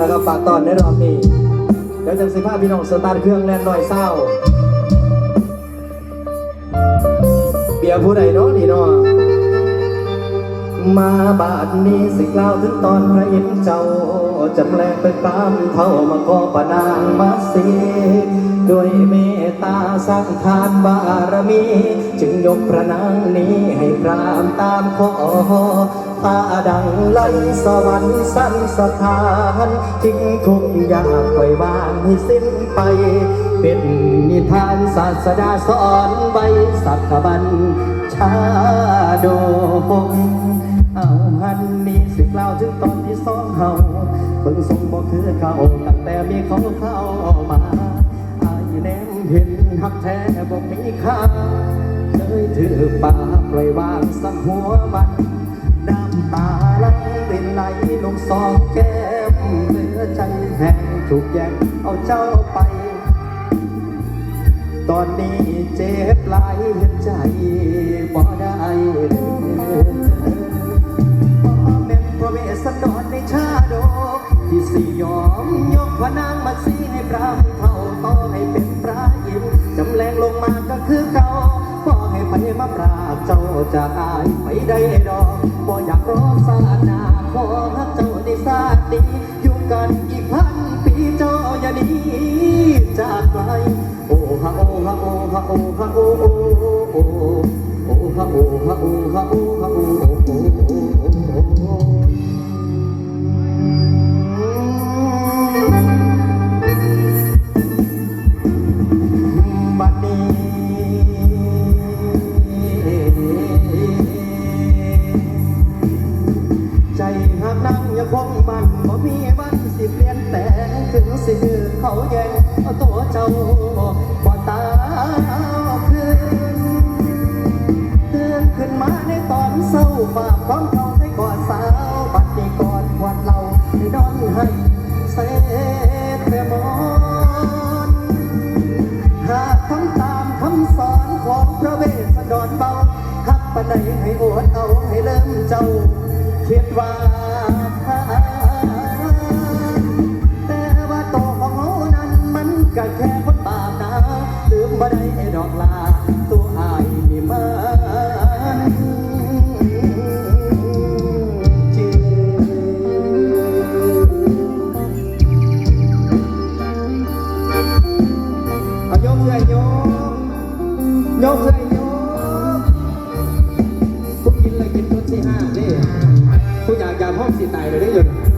นะครับฝากตอนในรอบนี้เดี๋ยวจังสิพาพี่น้องสตาร์ทเครื่องแล่นลอยเศร้า เบียร์ผู้ใดเนาะนี่เนาะมาบาดนี้สิกล่าวถึงตอนพระอินทร์เจ้าจำแรงเป็นตามเท่ามาขอประนางมาสี ด้วยเมตตาสร้างทานบารมี จึงยกพระนางนี้ให้พรามตามขอตาดังไลสวรรค์สั้นสถานทิ้งทุกอย่างปล่อยวางให้สิ้นไป เป็นนิทานศาสดาสอนไว้สักบันชาดกเอาหันนี้สิกล่าวถึงตอนที่สองเฮาเบิ่งทรงบอกคือเขาตั้งแต่มีเขาเข้ามา แนมเห็นหักแท้บอกมีค่าเคยถือป่าปล่อยวางสักหัวมันน้ำตาไหลเป็นไหลลงสองแก้มเหลือใจแห้งถูกแย่งเอาเจ้าไป ตอนนี้เจ็บหลายเห็นใจบ่ได้เลยบ่แม่พระเวสสันดรในชาดกที่สิยอมยกพระนางมาสีให้พระเท่าต่อ ให้เป็นพระอินทร์จำแรงลงมาก็คือเก่าบ่ให้ไปมาปราบเจ้าจะอายไปได้ดอกบ่อยากร้องสาดนาขอฮักเจ้าในชาตีอยู่กันอีกพันปีเจ้าอย่าหนีจากไกลโอ้ฮะโอ้ฮะโอ้ฮะโอ้ฮะโอ้โอ้โอ้โอ้ฮะโอ้ฮะโอ้ฮะโอ้ บ่มีวันสิเปลี่ยนแต่งถึงสิคือเขาแย่งเอาตัวเจ้าบ่ตาคืนเตื่นขึ้นมาในตอนเศร้าฝากความเขาให้กอดสาวบัดนี้กอดวันเราให้นอนให้เสแต่มอนหากทำตามคำสอนของพระเวสสันดรเบาขับปะไดให้อด แค่คนบาปนะลืมบ่ได้ไอ้ดอกลา ตัวอายนี่มันจริงเอายกเลยโยมยกเลยโยมผู้กินเลยกินตัวที่ห้าดิผู้อยากยามห้องสีตายเลยได้ยัง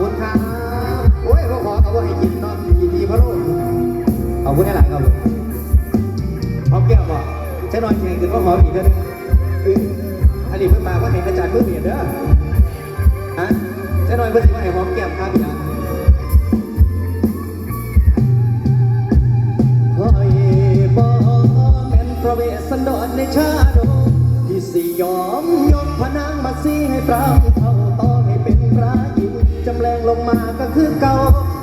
คุณครับโอ้ยพ่อขอเขาบอกให้กินเนาะยินดีพระลูกขอบคุณหลายครับพร้อมแก้วบอกใช้นอนเชียงคือก็ขออีกเด้ออันนี้เพิ่งมาก็เห็นอาจารย์เพิ่งเห็นเด้อฮะเจะนอยเพื่อนสิว่าไอ้หอมแก้มครับพี่นะคอยบอกเป็นพระเวสสันดรในชาดกที่สิยอมยกพนางมาสีให้พราต่ จำแรงลงมาก็คือเก่า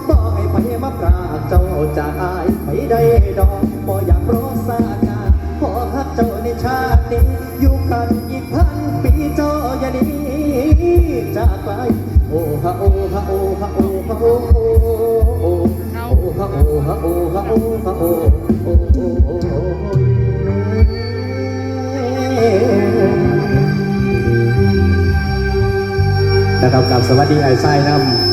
บ่ให้ไปมาปราเจ้าจะอายไปได้ดอกบ่อยากร้อสาดนาขอฮักเจ้าในชาตินี้อยู่กันอีกพันปีเจ้าอย่าหนีจากไปโอ้ฮะโอ้ฮะโอ้ฮะโอ้ฮะโอ้โอ้โอ้โอ้ฮะโอ้ฮะโอ้ฮะโอ้ฮะโอ้ นะครับกับสวัสดีไอ้ไส้น้ำ